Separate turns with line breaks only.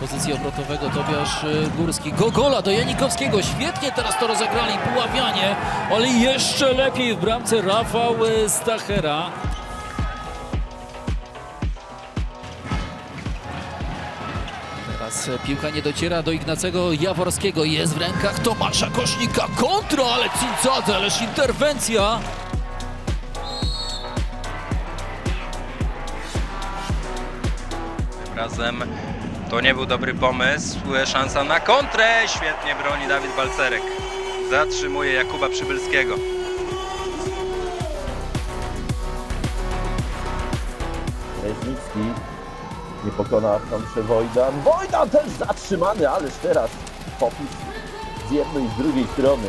pozycji obrotowego Tobiasz y, Górski. Gogola do Janikowskiego. Świetnie teraz to rozegrali. Puławianie, ale jeszcze lepiej w bramce Rafał y, Stachera. Teraz e, piłka nie dociera do Ignacego Jaworskiego. Jest w rękach Tomasza Kosznika. Kontra, ale Cincadze, ależ interwencja.
Razem to nie był dobry pomysł. Szansa na kontrę. Świetnie broni Dawid Balcerek. Zatrzymuje Jakuba Przybylskiego.
Reźnicki nie pokona Tomsze Wojdan. Wojdan też zatrzymany, ależ teraz popis z jednej i z drugiej strony.